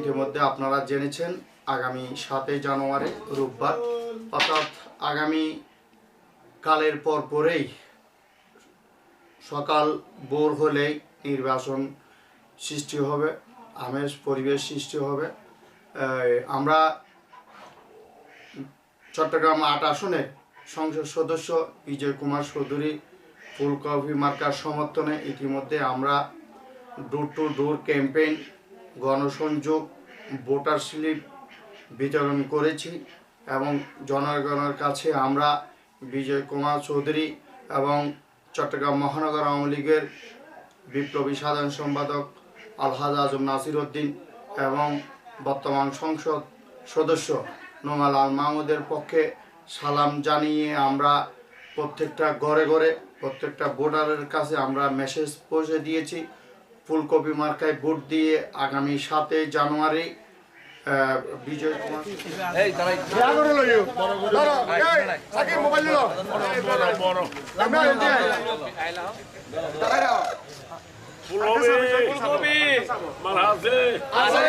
ইতিমধ্যে আপনারা জেনেছেন, আগামী সাতই জানুয়ারি, রোববার, অর্থাৎ আগামী কালের পর পরেই সকাল ভোর হলেই নির্বাচন সৃষ্টি হবে, আমেজ পরিবেশ সৃষ্টি হবে। আমরা চট্টগ্রাম আট আসনে সংসদ সদস্য বিজয় কুমার চৌধুরী, ফুলকপি মার্কার সমর্থনে ইতিমধ্যে আমরা ডোর টু ডোর ক্যাম্পেইন গণসংযোগ ভোটার স্লিপ বিতরণ করেছি এবং জনগণের কাছে আমরা বিজয় কুমার চৌধুরী এবং চট্টগ্রাম মহানগর আওয়ামী লীগের বিপ্লবী সাধারণ সম্পাদক আলহাজ আজম নাসির উদ্দিন এবং বর্তমান সংসদ সদস্য নোমাল আল মাহমুদের পক্ষে সালাম জানিয়ে আমরা প্রত্যেকটা ঘরে ঘরে প্রত্যেকটা ভোটারের কাছে আমরা মেসেজ পৌঁছে দিয়েছি। ফুলকপি মার্কায় ভোট দিয়ে আগামী সাতই জানুয়ারি বিজয় কুমার। ফুলকপি মাল আছে। আছে।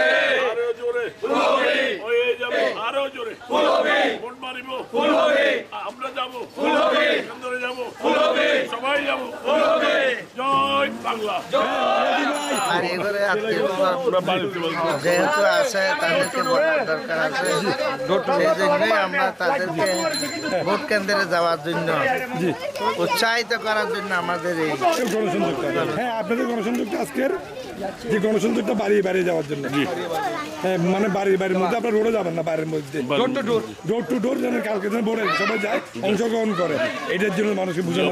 আরও জোরে। ফুলকপি। আরও জোরে। ফুলকপি। ভোট মারিব। ফুলকপি। আমরা যাব। সবাই যাব। আর এবারে আত্মীয় যেহেতু আছে তাদেরকে ভোটার দরকার আছে। সেই জন্যই আমরা তাদেরকে ভোট কেন্দ্রে যাওয়ার জন্য উৎসাহিত করার জন্য আমাদের এই গণসংযোগটা। হ্যাঁ আপনাদের গণসংযোগটা আজকের? যে গণসংযোগটা বাড়িয়ে বাড়িয়ে যাওয়ার জন্য। হ্যাঁ মানে বাড়ির বাড়ির মধ্যে আপনার রোডে যাবেন না বাড়ির মধ্যে। Door to door door to door যেন কালকে যেন সবাই যায় অংশগ্রহণ করে। এটার জন্য মানুষকে বোঝানো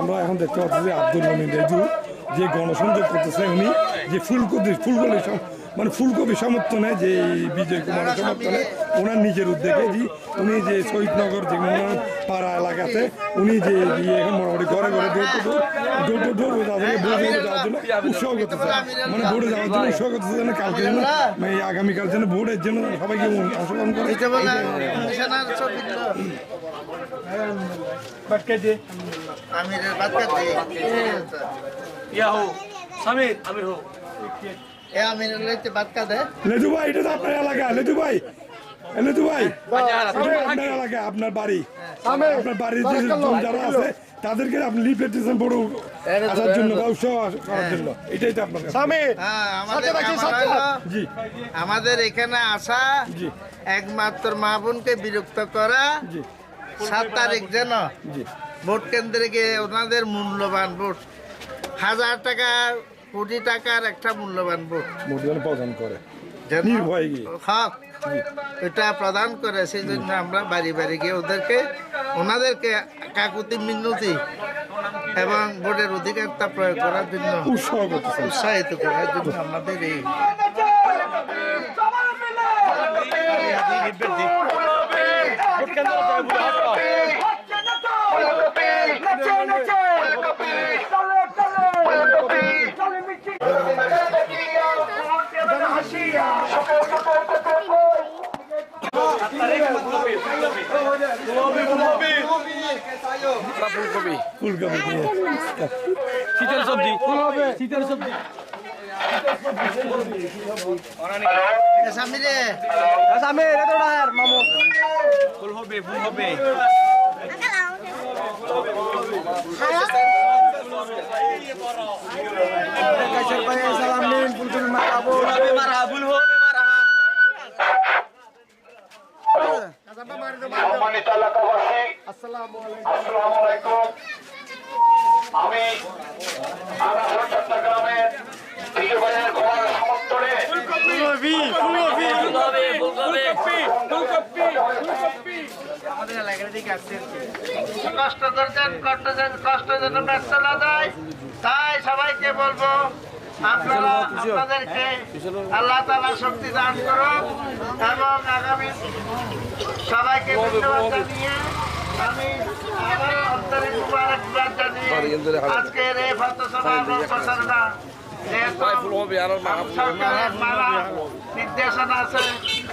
আমরা এখন দেখতে পাচ্ছি যে আব্দুল মমিন রেজু যে গণসংযোগ করতেছে উনি যে ফুলকপি ফুলকপি মানে ফুলকপি সমর্থনে যে বিজয় কুমারের সমর্থনে ওনার নিজের উদ্যোগে যে উনি যে শহীদনগর যে পাড়া এলাকাতে উনি যে এখন মোটামুটি ঘরে ঘরে door to door door to door তাদেরকে ভোটে যাওয়ার জন্য উৎসাহ করতেছে। মানে ভোটে যাওয়ার জন্য উৎসাহ করতেছে যেন কালকে যেন মানে আগামীকাল যেন ভোটের জন্য সবাইকে অংশগ্রহণ করে। এটা বলে কমিশনার ছবি তো আমিরের বাচ্চা ইয়া হো সামির আমির হো। এ বাচ্চা দেয় লেদু ভাই এটা তো আপনার এলাকা লেদু ভাই। লেদু ভাই আপনার এলাকা আপনার বাড়ি। আপনার বাড়ির যে যারা আছে তাদেরকে আপনি লিফলেট দিয়েছেন বড় আসার জন্য বা উৎসাহ করার জন্য। এটাই তো আপনার। হ্যাঁ আমাদের জি। আমাদের এখানে আসা জি। একমাত্র মা বোনকে বিরক্ত করা জি। সাত তারিখ যেন জি। ভোট কেন্দ্রে গিয়ে ওনাদের মূল্যবান ভোট। হাজার টাকা কোটি টাকার একটা মূল্যবান ভোট। মোটিভান প্রদান করে। নির্ভয়ে গিয়ে। হক এটা প্রদান করে সেই জন্য আমরা বাড়ি বাড়ি গিয়ে ওদেরকে ওনাদেরকে কাকুতি মিনতি এবং ভোটের অধিকারটা প্রয়োগ করার জন্য উৎসাহ উৎসাহিত করার জন্য আমাদের এই ফুলকপি দিয়ে শীতের সবজি শীতের সবজি ডার ফুল হবে ফুল ফুল হবে আসসালামু আলাইকুম। আমি বিজয়বাজার ঘোড়ার সমর্থনে কষ্ট করছেন কষ্ট যেন- কষ্ট যেন ব্যস্ত না যায় তাই সবাইকে বলব আপনারা আপনাদেরকে আল্লাহ তালা শক্তি দান করুন এবং আগামী সবাইকে ধন্যবাদ জানিয়ে আমি আবার অন্তরিক মুবারকবাদ জানিয়ে আজকের এই ফতসভা এবং প্রচারণা যেহেতু সরকারের মারা নির্দেশনা আছে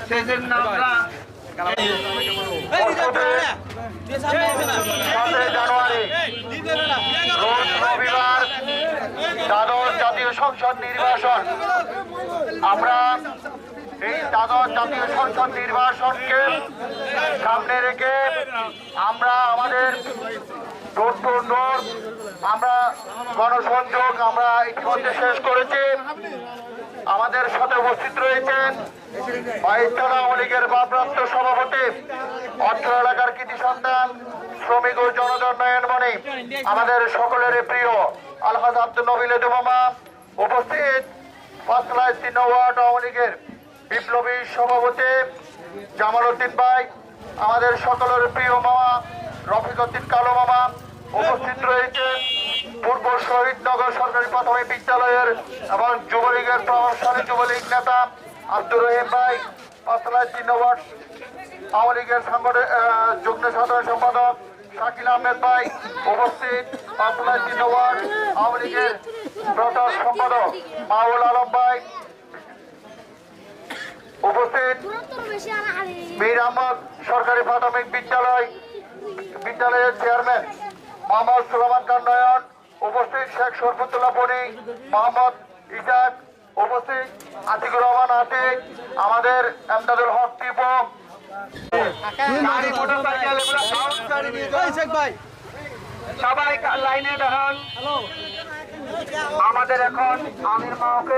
সেই আমরা জানুয়ারি রবিবার দ্বাদশ জাতীয় সংসদ নির্বাচন। আমরা এই দ্বাদশ জাতীয় সংসদ নির্বাচনকে সামনে রেখে আমরা আমাদের ডোর টু ডোর আমরা গণসংযোগ আমরা ইতিমধ্যে শেষ করেছি। আমাদের সাথে উপস্থিত রয়েছেন বাইতলা আওয়ামী লীগের ভারপ্রাপ্ত সভাপতি, অর্থ এলাকার কৃতি সন্তান, শ্রমিক ও জনজন্ময়ন মণি আমাদের সকলের প্রিয় আলহাজ আব্দুল নবিল উপস্থিত পাঁচলায় তিন ওয়ার্ড আওয়ামী লীগের বিপ্লবী সভাপতি জামাল উদ্দিন ভাই, আমাদের সকলের প্রিয় মামা, রফিক উদ্দিন কালো মামা উপস্থিত রয়েছেন পূর্ব শহীদনগর সরকারি প্রাথমিক বিদ্যালয়ের এবং যুবলীগের প্রভাবশালী যুবলীগ নেতা আব্দুর রহিম ভাই পাঁচলায় তিন আওয়ামী লীগের সংগঠন যুগ্ম সাধারণ সম্পাদক শাকিল আহমেদ ভাই উপস্থিত পাঁচলায় তিন আওয়ামী লীগের প্রচার সম্পাদক মাহুল আলম ভাই উপস্থিত মীর আহমদ সরকারি প্রাথমিক বিদ্যালয় বিদ্যালয়ের চেয়ারম্যান মোহাম্মদ সুলামান খান নয়ন উপস্থিত শেখ শরফুদ্দুল্লাহ বনি মোহাম্মদ ইসাক উপস্থিত আতিকুর রহমান আতিক আমাদের এমদাদুল হক টিপো। সবাই লাইনে দাঁড়ান। আমাদের এখন আমির মাওকে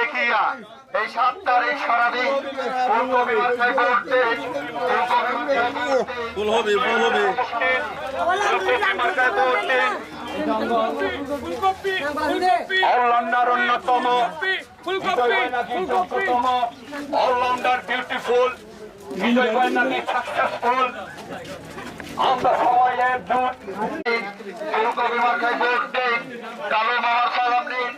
দেখিয়া এই সাত তারিখ সারাদিন অলরাউন্ডার অন্যতম। অন্যতম অলরাউন্ডার বিউটিফুল বিজয় সাকসেসফুল আমরা মার্কায় ভোট কালো মামার সালাম নিন।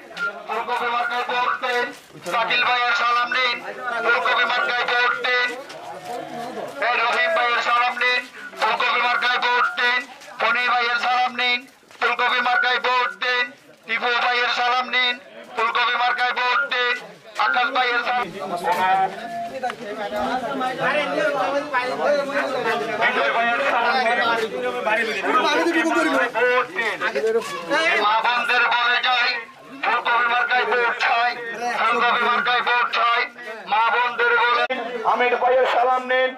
ফুলকপি মার্কায় ভোট দেন। শাকিল ভাইয়ের সালাম নিন। ফুলকপি মার্কায় ভোট দেন এই রহিম ভাইয়ের সালাম নিন ফুলকপি মার্কায় ভোট দেন ফণি ভাইয়ের সালাম নিন ফুলকপি মার্কায় ভোট দেন টিপু ভাইয়ের সালাম নিন ফুলকপি মার্কায় ভোট দেন আকাশ ভাইয়ের মা বোনদের বলে যাই মার্কায় ভোট চাই মার্কায় ভোট চাই, মা বোনদের বলে, আমির ভাইয়ের সালাম নিন।